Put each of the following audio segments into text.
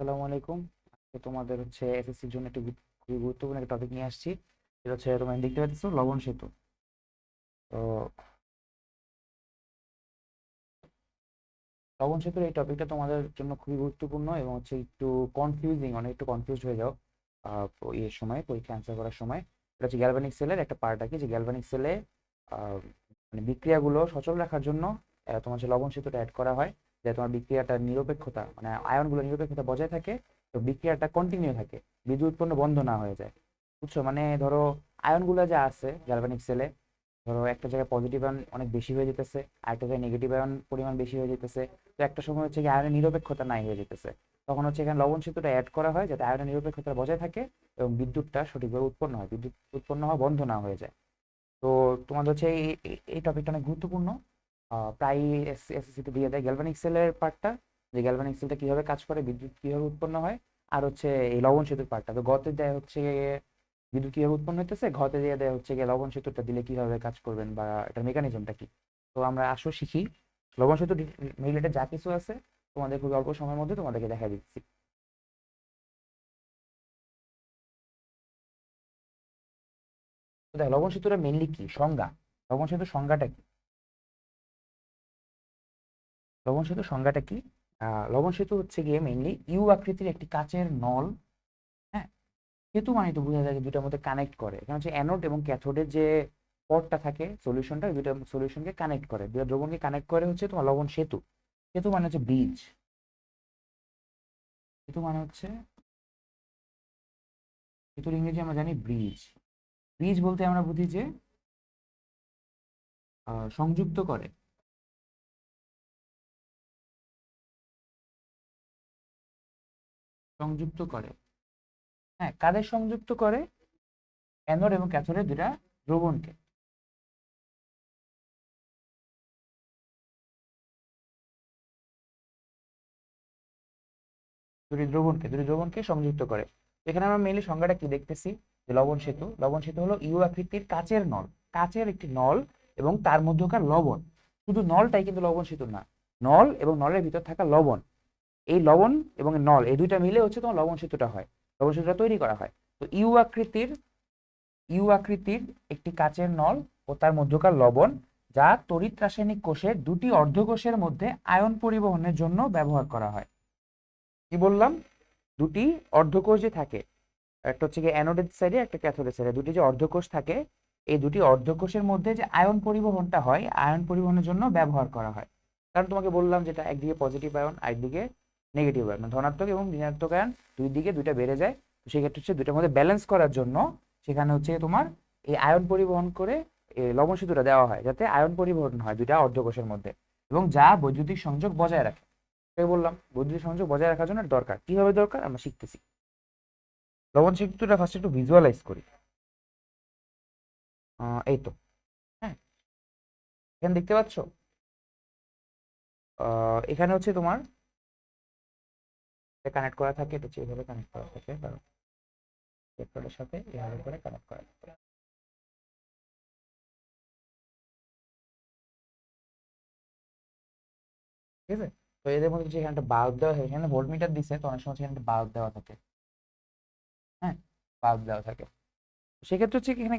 আসসালামু আলাইকুম। আজকে তোমাদের হচ্ছে এসএসসির জন্য একটি খুবই গুরুত্বপূর্ণ একটা টপিক নিয়ে আসছি। সেটা হচ্ছে তোমরা দেখতে পাচ্ছ লবণ সেতু। তো লবণ সেতুর এই টপিকটা তোমাদের জন্য খুবই গুরুত্বপূর্ণ এবং হচ্ছে একটু কনফিউজিং অনেক একটু কনফিউজ হয়ে যাও প- সময়, পরীক্ষা অ্যান্সার করার সময়। এটা হচ্ছে গ্যালভানিক সেলের একটা পার্ট কি যে গ্যালভানিক সেলে মানে বিক্রিয়াগুলো সচল রাখার জন্য তোমার হচ্ছে লবণ সেতুটা অ্যাড করা হয়। যাতে তোমার বিক্রিয়াটা নিরপেক্ষতা মানে আয়নগুলো নিরপেক্ষতা বজায় থাকে, তো বিক্রিয়াটা কন্টিনিউ থাকে, বিদ্যুৎ উৎপন্ন বন্ধ না হয়ে যায়। বুঝছ? মানে ধরো আয়নগুলো যা আছে গ্যালভানিক সেলে ধরো একটা জায়গায় পজিটিভ আয়ন অনেক বেশি হয়ে যেতেছে আর একটা জায়গায় নেগেটিভ আয়ন পরিমাণ বেশি হয়ে যেতেছে, তো একটা সময় হচ্ছে কি আয়নের নিরপেক্ষতা নাই হয়ে যেতেছে। তখন হচ্ছে এখানে লবণ সেতুটা অ্যাড করা হয় যাতে আয়নের নিরপেক্ষতা বজায় থাকে এবং বিদ্যুৎটা সঠিকভাবে উৎপন্ন হয়, বিদ্যুৎ উৎপন্ন হওয়া বন্ধ না হয়ে যায়। তো তোমাদের হচ্ছে এই টপিকটা অনেক গুরুত্বপূর্ণ। প্রায় এসএসসিতে দিয়ে দেয় গ্যালভানিক সেলের পার্টটা যে গ্যালভানিক সেলটা কীভাবে কাজ করে, বিদ্যুৎ কীভাবে উৎপন্ন হয়, আর হচ্ছে এই লবণ সেতুর পার্টটা তো গতে দেয় হচ্ছে বিদ্যুৎ কীভাবে উৎপন্ন হইতেছে, ঘতে দিয়ে দেয় হচ্ছে গিয়ে লবণ সেতুটা দিলে কীভাবে কাজ করবেন বা এটার মেকানিজমটা কি। তো আমরা আসো শিখি। লবণ সেতু রিলেটেড যা কিছু আছে, তোমাদের খুব অল্প সময়ের মধ্যে তোমাদেরকে দেখা দিচ্ছি। দেখ, লবণ সেতুটা মেনলি কি? সংজ্ঞা। লবণ সেতুর সংজ্ঞাটা কি? লবণ সেতু সংজ্ঞাটা কি? লবণ সেতু হচ্ছে গিয়ে মেইনলি ইউ আকৃতির একটি কাচের নল হ্যাঁ? সেতু মানে তো বোঝা যায় দুটার মধ্যে কানেক্ট করে। এখানে হচ্ছে অ্যানোড এবং ক্যাথোডের যে পটটা থাকে সলিউশনটা দুটা সলিউশনকে কানেক্ট করে। দুটা দ্রবণকে কানেক্ট করে হচ্ছে তোমার লবণ সেতু। সেতু মানে হচ্ছে ব্রিজ সেতু মানে হচ্ছে, সেতুর ইংরেজি আমরা জানি ব্রিজ ব্রিজ বলতে আমরা বুঝি যে সংযুক্ত করে। সংযুক্ত করে। হ্যাঁ কাদের সংযুক্ত করে? অ্যানোড এবং ক্যাথোডের দুটা দ্রবণকে। দুটি দ্রবণকে দুটি দ্রবণকে সংযুক্ত করে। এখানে আমরা মেইনলি সংজ্ঞাটা কি দেখতেছি? যে লবণ সেতু। লবণ সেতু হলো ইউ আকৃতির কাচের নল। কাচের একটি নল এবং তার মধ্যকার লবণ। শুধু নলটাই কিন্তু লবণ সেতু না। নল এবং নলের ভিতর থাকা লবণ। এই লবণ এবং নল, এই দুইটা মিলে হচ্ছে তোমার লবণ সেতুটা হয়। লবণ সেতুটা তৈরি করা হয়। তো ইউ আকৃতির ইউ আকৃতির একটি কাচের নল ও তার মধ্যকার লবণ যা তড়িৎ রাসায়নিক কোষের দুটি অর্ধকোষের মধ্যে আয়ন পরিবহনের জন্য ব্যবহার করা হয়। কি বললাম? দুটি অর্ধকোষ যে থাকে, একটা হচ্ছে গিয়ে অ্যানোডের সাইডে, একটা ক্যাথোডের সাইডে। দুটি যে অর্ধকোষ থাকে, এই দুটি অর্ধকোষের মধ্যে যে আয়ন পরিবহনটা হয়, আয়ন পরিবহনের জন্য ব্যবহার করা হয়। কারণ তোমাকে বললাম যেটা একদিকে পজিটিভ আয়ন আরেকদিকে নেগেটিভ আয়ন মানে ধনাত্মক এবং ঋণাত্মক আয়ন দুই দিকে দুইটা বেড়ে যায়। তো সেক্ষেত্রে হচ্ছে দুইটার মধ্যে ব্যালেন্স করার জন্য সেখানে হচ্ছে তোমার এই আয়ন পরিবহন করে লবণ সেতুটা দেওয়া হয়, যাতে আয়ন পরিবহন হয় দুইটা অর্ধকোষের মধ্যে। এবং যা বৈদ্যুতিক সংযোগ বজায় রাখে। তাই বললাম, বৈদ্যুতিক সংযোগ বজায় রাখার জন্য দরকার। কীভাবে দরকার? আমরা শিখতেছি। লবণ সেতুটা ফার্স্ট একটু ভিজুয়ালাইজ করি। এই তো। হ্যাঁ? এখানে দেখতে পাচ্ছ? এখানে হচ্ছে তোমার কানেক্ট করা থাকে, এটা হচ্ছে এইভাবে কানেক্ট করা থাকে কারণ ইলেকট্রোডের সাথে এভাবে করে কানেক্ট করা থাকে। ঠিক আছে? তো এদের মধ্যে যে এখানে একটা বাল্ব দেওয়া থাকে, এখানে ভোল্টমিটার দিছে, তো অনেক সময় এখানে একটা বাল্ব দেওয়া থাকে। হ্যাঁ? বাল্ব দেওয়া থাকে। সেক্ষেত্রে হচ্ছে এখানে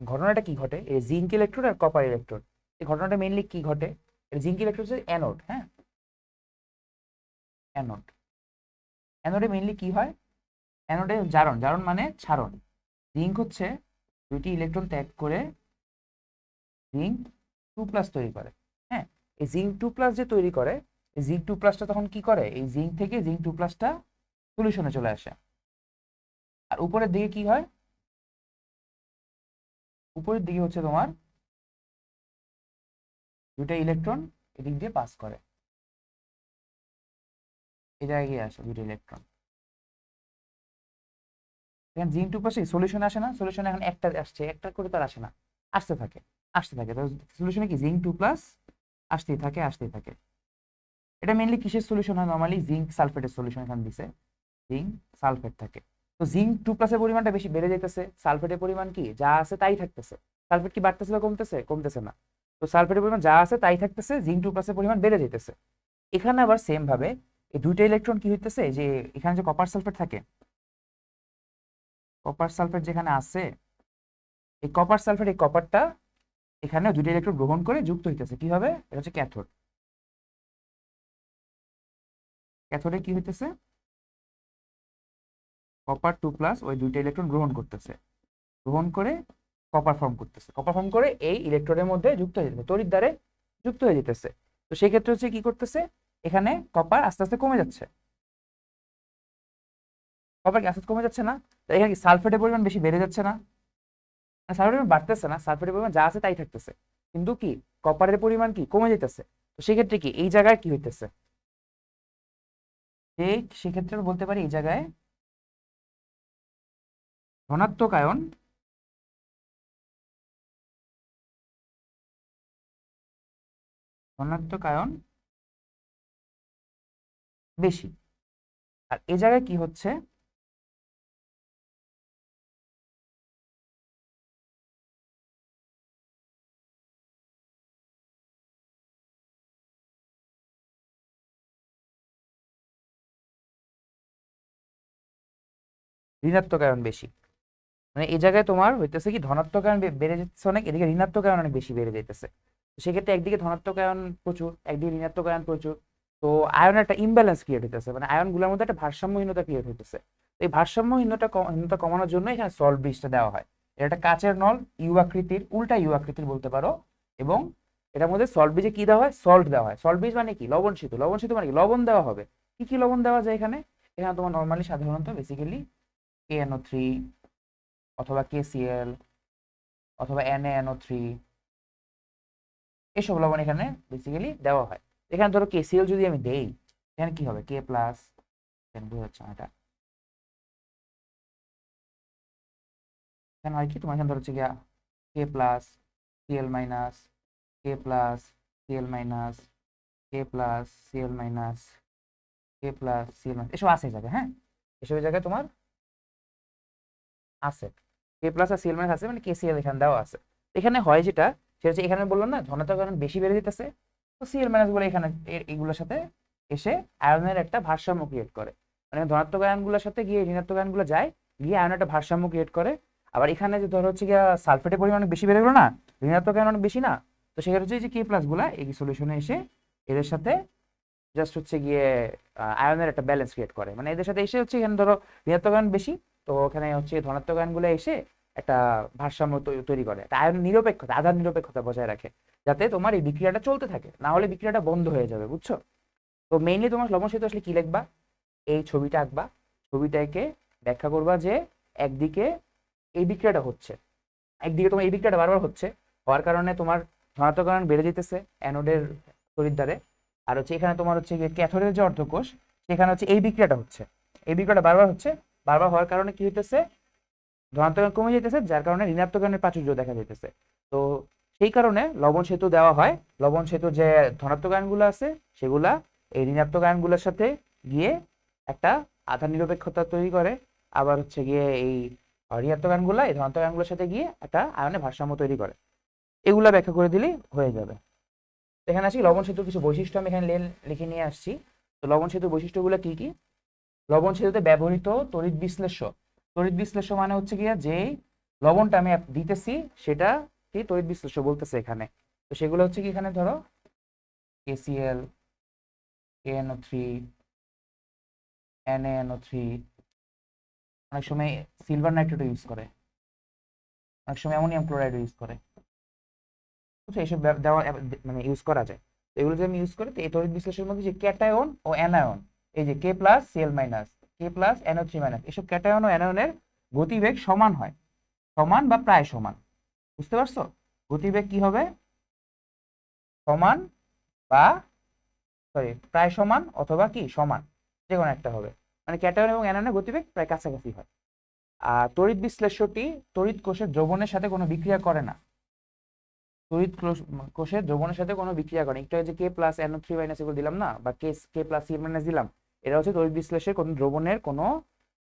ঘটনাটা কি ঘটে? এই জিঙ্ক ইলেকট্রোড আর কপার ইলেকট্রোড এই ঘটনাটা মেইনলি কি ঘটে? জিঙ্ক ইলেকট্রোড হচ্ছে অ্যানোড হ্যাঁ? অ্যানোড অ্যানোডে মেইনলি কি হয়? অ্যানোডে জারণ জারণ মানে ছাড়ন জিঙ্ক হচ্ছে দুইটি ইলেকট্রন ত্যাগ করে জিঙ্ক টু প্লাস তৈরি করে হ্যাঁ? এই জিঙ্ক টু প্লাস যে তৈরি করে, এই জিঙ্ক টু প্লাসটা তখন কি করে? এই জিঙ্ক থেকে জিঙ্ক টু প্লাসটা সলিউশনে চলে আসে। আর উপরের দিকে কি হয়? উপরের দিকে হচ্ছে তোমার দুইটা ইলেকট্রন এদিক দিয়ে পাস করে। এই জায়গায় আসে দুইটা ইলেকট্রন এখানে জিঙ্ক টু প্লাসে সলিউশন আসে না সলিউশন এখন একটা আসছে, একটা করে তো আর আসে না। আসতে থাকে আসতে থাকে। তো সলিউশনে কি? জিঙ্ক টু প্লাস আসতেই থাকে আসতেই থাকে। এটা মেইনলি কিসের সলিউশন হয়? নর্মালি জিঙ্ক সালফেটের সলিউশন এখানে দিছে। জিঙ্ক সালফেট থাকে। তো জিঙ্ক টু প্লাসের পরিমাণটা বেশি বেড়ে যেতেছে সালফেটের পরিমাণ কি? যা আছে তাই থাকতেছে। সালফেট কি বাড়তেছে বা কমতেছে? কমতেছে না। তো সালফেটের পরিমাণ যা আছে তাই থাকতেছে জিঙ্ক টু প্লাসের পরিমাণ বেড়ে যেতেছে এখানে আবার সেম ভাবে এই দুইটা ইলেকট্রন কি হইতেছে? যে এখানে যে কপার সালফেট থাকে কপার সালফেট যেখানে আছে, এই কপার সালফেট এই কপারটা এখানে দুইটা ইলেকট্রন গ্রহণ করে যুক্ত হইতেছে। কি হবে? এটা হচ্ছে ক্যাথোড ক্যাথোডে কি হইতেছে? কপার টু প্লাস ওই দুইটা ইলেকট্রন গ্রহণ করতেছে। গ্রহণ করে কপার ফর্ম করতেছে। কপার ফর্ম করে এই ইলেকট্রনের মধ্যে যুক্ত হয়ে যেতেছে তড়িৎ দ্বারে যুক্ত হয়ে যেতেছে। তো সেই ক্ষেত্রে হচ্ছে কি করতেছে? এখানে কপার আস্তে আস্তে কমে যাচ্ছে। কপার কি আস্তে কমে যাচ্ছে না? তো এখানে কি সালফেটের পরিমাণ বেশি বেড়ে যাচ্ছে না? সালফেটের পরিমাণ বাড়তেছে না সালফেটের পরিমাণ যা আছে তাই থাকতেছে। কিন্তু কি কপারের পরিমাণ কি কমে যেতেছে তো সেক্ষেত্রে কি এই জায়গায় কি হইতেছে? সেক্ষেত্রে বলতে পারি এই জায়গায় ধনাত্মক আয়ন ধনাত্মক আয়ন বেশি। আর এ জায়গায় কি হচ্ছে? ঋণাত্মক আয়ন বেশি। মানে এই জায়গায় তোমার হইতেছে কি ধনাত্মক আয়ন বেড়ে যাচ্ছে অনেক, এদিকে ঋণাত্মক আয়ন অনেক বেশি বেড়ে যেতেছে সেক্ষেত্রে একদিকে ধনাত্মক আয়ন প্রচুর, একদিকে ঋণাত্মক আয়ন প্রচুর তো আয়ন একটা ইমব্যালেন্স ক্রিয়েট হইতেছে। মানে আয়নগুলোর মধ্যে একটা ভারসাম্যহীনতা ক্রিয়েট হইতেছে। এই ভারসাম্যহীনতা হীনতা কমানোর জন্য এখানে সল্ট ব্রিজটা দেওয়া হয়। এটা একটা কাচের নল ইউ আকৃতির, উল্টা ইউ আকৃতির বলতে পারো। এবং এটার মধ্যে সল্ট ব্রিজে কি দেওয়া হয়? সল্ট দেওয়া হয়। সল্ট ব্রিজ মানে কি? লবণ সেতু। লবণ সেতু মানে কি? লবণ দেওয়া হবে। কি কি লবণ দেওয়া যায় এখানে? এখানে তোমার নর্মালি সাধারণত বেসিক্যালি কেএনও থ্রি অথবা কেসিএল অথবা এন এনএনও থ্রি এসব লবণ এখানে বেসিক্যালি দেওয়া হয়। এখানে ধরো কেসিএল যদি আমি দেই, এখানে কি হবে? কে প্লাস এখানে এটা এখানে হয় কি? তোমার এখানে ধরো হচ্ছে গিয়া K plus Cl minus K plus Cl minus K plus Cl minus K plus Cl minus এসব এই জায়গায় হ্যাঁ? এসব জায়গায় তোমার আছে। কে প্লাস আর সিএল মাইনাস আছে মানে কেসিএল এখানে দেওয়া আছে। এখানে হয় যেটা, সেটা হচ্ছে এখানে বললাম না, ধনাত্মক আয়ন বেশি বেড়ে যেতেছে। তো সিএল মাইনাসগুলো এখানে এগুলোর সাথে এসে আয়নের একটা ভারসাম্য ক্রিয়েট করে। মানে ধনাত্মক আয়নগুলোর সাথে গিয়ে ঋণাত্মক আয়নগুলো যায়, গিয়ে আয়ন একটা ভারসাম্য ক্রিয়েট করে। আবার এখানে যে ধরো হচ্ছে গিয়া সালফেটের পরিমাণ অনেক বেশি বেড়ে গেলো না, ঋণাত্মক আয়ন অনেক বেশি না, তো সেক্ষেত্রে হচ্ছে যে কে প্লাসগুলা, এই সলিউশনে এসে এদের সাথে জাস্ট হচ্ছে গিয়ে আয়নের একটা ব্যালেন্স ক্রিয়েট করে। মানে এদের সাথে এসে হচ্ছে এখানে ধরো ঋণাত্মক আয়ন বেশি, তো ওখানে হচ্ছে ধনাত্মক আয়নগুলো এসে একটা ভারসাম্য তৈরি করে। আয়ন নিরপেক্ষতা, আধার নিরপেক্ষতা বজায় রাখে। যাতে তোমার এই বিক্রিয়াটা চলতে থাকে। না হলে বিক্রিয়াটা বন্ধ হয়ে যাবে, বুঝছ? তো মেইনলি তোমার লবণ সেতু আসলে কি লিখবা? এই ছবিটা আঁকবা। ছবিটাকে ব্যাখ্যা করবা যে একদিকে এই বিক্রিয়াটা হচ্ছে। একদিকে তোমার এই বিক্রিয়াটা বারবার হচ্ছে। হওয়ার কারণে তোমার ধনাত্মক আয়ন বেড়ে যেতেছে অ্যানোডের তড়িৎদ্বারে আর হচ্ছে এখানে তোমার হচ্ছে ক্যাথোডের যে অর্ধকোষ, সেখানে হচ্ছে এই বিক্রিয়াটা হচ্ছে। এই বিক্রিয়াটা বারবার হচ্ছে। বারবার হওয়ার কারণে কি হইতেছে? ধনাত্মক কমে যেতেছে, যার কারণে ঋণাত্মক আয়নের প্রাচুর্য দেখা যাইতেছে। তো সেই কারণে লবণ সেতু দেওয়া হয়। লবণ সেতু যে ধনাত্মক আয়নগুলো আছে, সেগুলা এই ঋণাত্মক আয়নগুলোর সাথে গিয়ে একটা আধার নিরপেক্ষতা তৈরি করে। আবার হচ্ছে গিয়ে এই ঋণাত্মক আয়নগুলো, এই ধনাত্মক আয়নগুলোর সাথে গিয়ে একটা আয়নের ভারসাম্য তৈরি করে। এগুলা ব্যাখ্যা করে দিলেই হয়ে যাবে। এখানে আসি, লবণ সেতুর কিছু বৈশিষ্ট্য আমি এখানে লিখে নিয়ে আসছি। তো লবণ সেতুর বৈশিষ্ট্যগুলো কি কি? লবণ সেতুতে ব্যবহৃত তড়িৎ বিশ্লেষ্য। তড়িৎ বিশ্লেষ্য মানে হচ্ছে গিয়া যে লবণটা আমি দিতেছি, সেটা কি তড়িৎ বিশ্লেষ্য বলতেছে এখানে। তো সেগুলো হচ্ছে কি এখানে ধরো? KCL KNO three NNO three অনেক সময় সিলভার নাইট্রেট ইউজ করে। অনেক সময় অ্যামোনিয়াম ক্লোরাইড ইউজ করে। বুঝছ? এইসব দেওয়া মানে ইউজ করা যায়। এগুলো যদি আমি ইউজ করি, তো এই তড়িৎ বিশ্লেষণের মধ্যে যে ক্যাটায়ন ও অ্যানায়ন এই যে K plus CL minus K plus NO three minus এসব ক্যাটায়ন ও অ্যানায়নের গতিবেগ সমান হয়। সমান বা প্রায় সমান। বুঝতে পারছ? গতিবেগ কি হবে? সমান বা সরি প্রায় সমান অথবা কি? সমান, যে কোনো একটা হবে। মানে ক্যাটায়ন এবং অ্যানায়নের গতিবেগ প্রায় কাছাকাছি হয়। আর তড়িৎ বিশ্লেষ্যটি তড়িৎ কোষের দ্রবণের সাথে কোনো বিক্রিয়া করে না। তড়িৎ কোষ- কোষের দ্রবণের সাথে কোনো বিক্রিয়া করে। একটু যে K plus NO three minus এগুলো দিলাম না? বা K K plus C minus দিলাম। এটা হচ্ছে তড়িৎ বিশ্লেষের কোনো দ্রবণের কোনো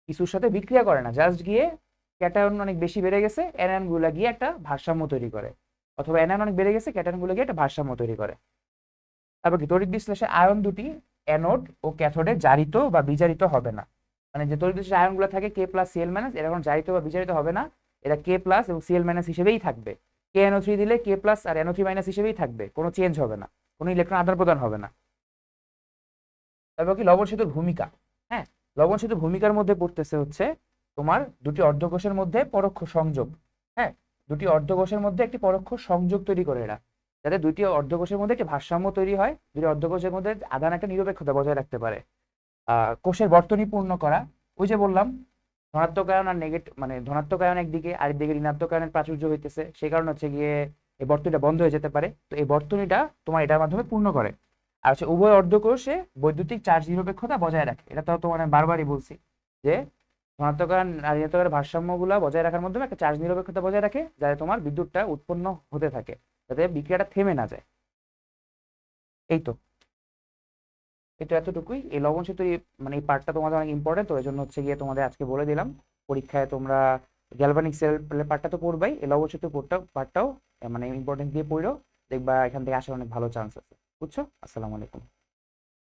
কিছুর সাথে বিক্রিয়া করে না। জাস্ট গিয়ে ক্যাটায়ন অনেক বেশি বেড়ে গেছে অ্যানায়নগুলা গিয়ে একটা ভারসাম্য তৈরি করে। অথবা অ্যানায়ন অনেক বেড়ে গেছে ক্যাটায়নগুলো গিয়ে একটা ভারসাম্য তৈরি করে। তারপর কি, তড়িৎ বিশ্লেষে আয়ন দুটি অ্যানোড ও ক্যাথোডে জারিত বা বিজারিত হবে না। মানে যে তড়িৎ আয়নগুলো থাকে কে প্লাস সিএল মাইনাস এরা কোনো জারিত বা বিজারিত হবে না, এরা কে প্লাস এবং সিএল মাইনাস হিসেবেই থাকবে। কে এনও থ্রি দিলে কে প্লাস আর এনও থ্রি মাইনাস হিসেবেই থাকবে, কোনো চেঞ্জ হবে না, কোনো ইলেকট্রন আদান প্রদান হবে না। তারপর কি, লবণ সেতুর ভূমিকা হ্যাঁ লবণ সেতুর ভূমিকার মধ্যে পড়তেছে হচ্ছে তোমার দুটি অর্ধকোষের মধ্যে পরোক্ষ সংযোগ হ্যাঁ? দুটি অর্ধকোষের মধ্যে একটি পরোক্ষ সংযোগ তৈরি করে এরা। যাতে দুইটি অর্ধকোষের মধ্যে একটি ভারসাম্য তৈরি হয়, দুটি অর্ধকোষের মধ্যে আদান একটা নিরপেক্ষতা বজায় রাখতে পারে। কোষের বর্তনী পূর্ণ করা, ওই যে বললাম ধনাত্মক আয়ন আর নেগেটিভ মানে ধনাত্মক আয়ন একদিকে আরেকদিকে ঋণাত্মক আয়নের প্রাচুর্য হইতেছে সেই কারণে হচ্ছে গিয়ে এই বর্তনীটা বন্ধ হয়ে যেতে পারে। তো এই বর্তনীটা তোমার এটার মাধ্যমে পূর্ণ করে। আর হচ্ছে উভয় অর্ধকোষে বৈদ্যুতিক চার্জ নিরপেক্ষতা বজায় রাখে। এটা তো তোমার বারবারই বলছি যে ধনাত্মক আর ভারসাম্যগুলো বজায় রাখার মাধ্যমে একটা চার্জ নিরপেক্ষতা বজায় রাখে, যাতে তোমার বিদ্যুৎটা উৎপন্ন হতে থাকে, যাতে বিক্রিয়াটা থেমে না যায়। এই তো। এটা এতটুকুই। এই লবণ সেতু মানে এই পার্টটা তোমাদের অনেক ইম্পর্টেন্ট তো এই জন্য হচ্ছে গিয়ে তোমাদের আজকে বলে দিলাম। পরীক্ষায় তোমরা গ্যালভানিক সেল পার্টটা তো পড়বাই, এই লবণ সেতু পার্টটা পার্টটাও মানে ইম্পর্টেন্স দিয়ে পড়ো, দেখবা এখান থেকে আসার অনেক ভালো চান্স আছে। বুঝছ? আসসালামু আলাইকুম।